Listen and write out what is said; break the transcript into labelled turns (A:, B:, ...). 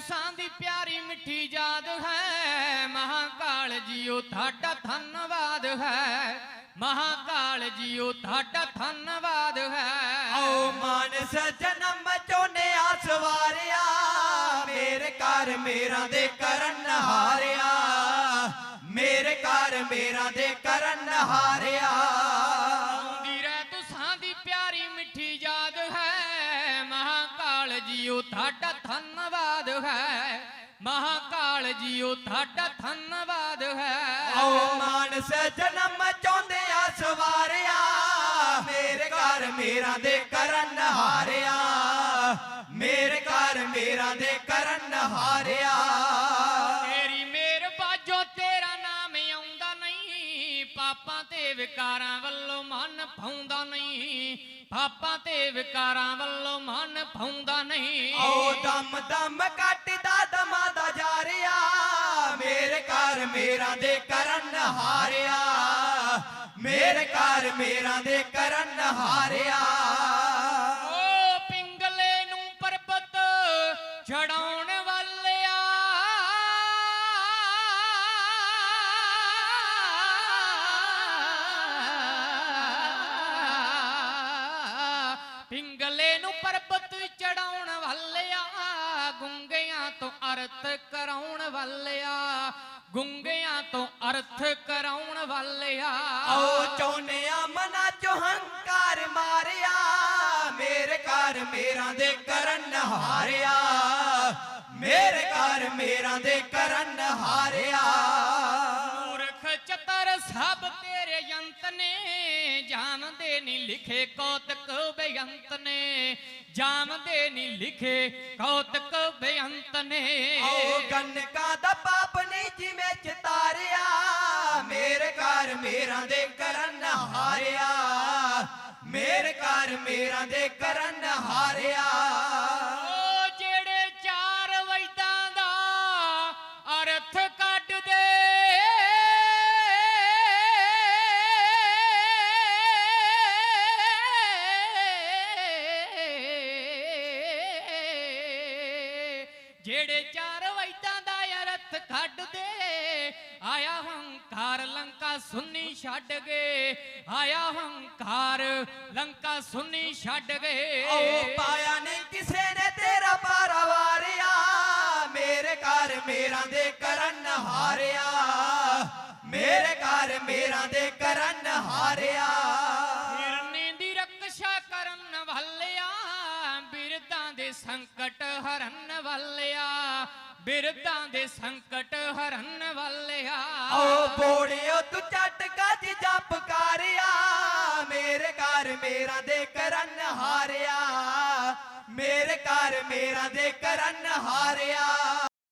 A: ਤੁਸਾਂ ਦੀ ਪਿਆਰੀ ਮਿੱਠੀ ਯਾਦ ਹੈ। ਮਹਾਕਾਲ ਜੀਓ, ਤੁਹਾਡਾ ਧੰਨਵਾਦ ਹੈ। ਮਹਾਕਾਲ ਜੀਓ, ਤੁਹਾਡਾ ਧੰਨਵਾਦ ਹੈ।
B: ਆਓ ਮਾਨਸ ਜਨਮ ਚੋਨਿਆ ਸਵਾਰਿਆ ਮੇਰੇ ਘਰ ਮੇਰਾ ਦੇ ਕਰਨ ਹਾਰਿਆ। ਮੇਰੇ ਘਰ ਮੇਰਾ ਦੇ ਕਰਨ ਹਾਰਿਆ।
A: ਤੁਹਾਡਾ ਧੰਨਵਾਦ ਹੈ। ਮਹਾਕਾਲ ਜੀਓ, ਤੁਹਾਡਾ ਧੰਨਵਾਦ ਹੈ।
B: ਆਓ ਮਾਨਸ ਜਨਮ ਚੋਂਦਿਆ ਸਵਾਰਿਆ। ਮੇਰੇ ਘਰ ਮੇਰਾ ਦੇ ਕਰਨ ਹਾਰਿਆ। ਮੇਰੇ ਘਰ ਮੇਰਾ ਦੇ ਕਰਨ ਹਾਰਿਆ।
A: ਤੇ ਵਿਕਾਰਾਂ ਵੱਲੋਂ ਮਨ ਪਾਉਂਦਾ ਨਹੀਂ। ਪਾਪਾਂ ਤੇ ਵਿਕਾਰਾਂ ਵੱਲੋਂ ਮਨ ਪਾਉਂਦਾ ਨਹੀਂ।
B: ਆਓ ਦਮ ਦਮ ਕੱਟਦਾ ਦਮਾ ਦਾ ਜਾ ਰਿਹਾ ਮੇਰੇ ਘਰ ਮੇਰਾ ਦੇ ਕਰਨ ਹਾਰਿਆ। ਮੇਰੇ ਘਰ ਮੇਰਾ ਦੇ ਕਰਨ ਹਾਰਿਆ।
A: ਤੋਂ ਅਰਥ ਕਰਾਉਣ ਵਾਲਿਆ ਗੁੰਗਿਆਂ ਤੋਂ ਅਰਥ ਕਰਾਉਣ ਵਾਲਿਆ।
B: ਆਓ ਚੌਨਿਆ ਮਨਾ ਚੋ ਹੰਕਾਰ ਮਾਰਿਆ ਮੇਰੇ ਘਰ ਮੇਰਾ ਦੇ ਕਰਨ ਹਾਰਿਆ। ਮੇਰੇ ਘਰ ਮੇਰਾ ਦੇ ਕਰਨ ਹਾਰਿਆ।
A: ਮੂਰਖ ਚਤਰ ਸਭ ਤੇਰੇ ਯੰਤ ਨੇ, ਜਾਣਦੇ ਨਹੀਂ ਲਿਖੇ ਕੌਤਕ ਬੇਅੰਤ ਨੇ। ਜਾਣਦੇ ਨਹੀਂ ਲਿਖੇ ਕੌਤਕ ਬੇਅੰਤ ਨੇ।
B: ਆਓ ਗੰਨਕਾ ਦਾ ਪਾਪ ਨਹੀਂ ਜਿਵੇਂ ਚਤਾਰਿਆ ਮੇਰੇ ਘਰ ਮੇਰਾ ਦੇ ਕਰਨ ਹਾਰਿਆ।
A: ਜਿਹੜੇ ਚਾਰ ਵੈਦਾਂ ਦਾ ਅਰਥ ਕੱਢ ਦੇ ਆਇਆ ਹੰਕਾਰ ਲੰਕਾ ਸੁੰਨੀ ਛੱਡ ਗਏ, ਆਇਆ ਹੰਕਾਰ ਲੰਕਾ ਸੁੰਨੀ ਛੱਡ ਗਏ।
B: ਆਓ ਪਾਇਆ ਨਹੀਂ ਕਿਸੇ ਨੇ ਤੇਰਾ ਪਾਰਾ ਵਾਰਿਆ, ਮੇਰੇ ਘਰ ਮੇਰਾ ਦੇ ਕਰਨ ਹਾਰਿਆ, ਮੇਰੇ ਘਰ ਮੇਰਾ ਦੇ ਕਰਨ ਹਾਰਿਆ।
A: ਦੇ ਸੰਕਟ ਹਰਨ ਵਾਲਿਆ ਬਿਰਦਾਂ ਦੇ ਸੰਕਟ ਹਰਨ ਵਾਲਿਆ।
B: ਆਓ ਬੋੜਿਓ, ਤੂੰ ਚੱਟ ਗੱਜ ਜਪ ਕਰਿਆ ਮੇਰੇ ਘਰ ਮੇਰਾ ਦੇ ਕਰਨ ਹਾਰਿਆ, ਮੇਰੇ ਘਰ ਮੇਰਾ ਦੇ ਕਰਨ ਹਾਰਿਆ।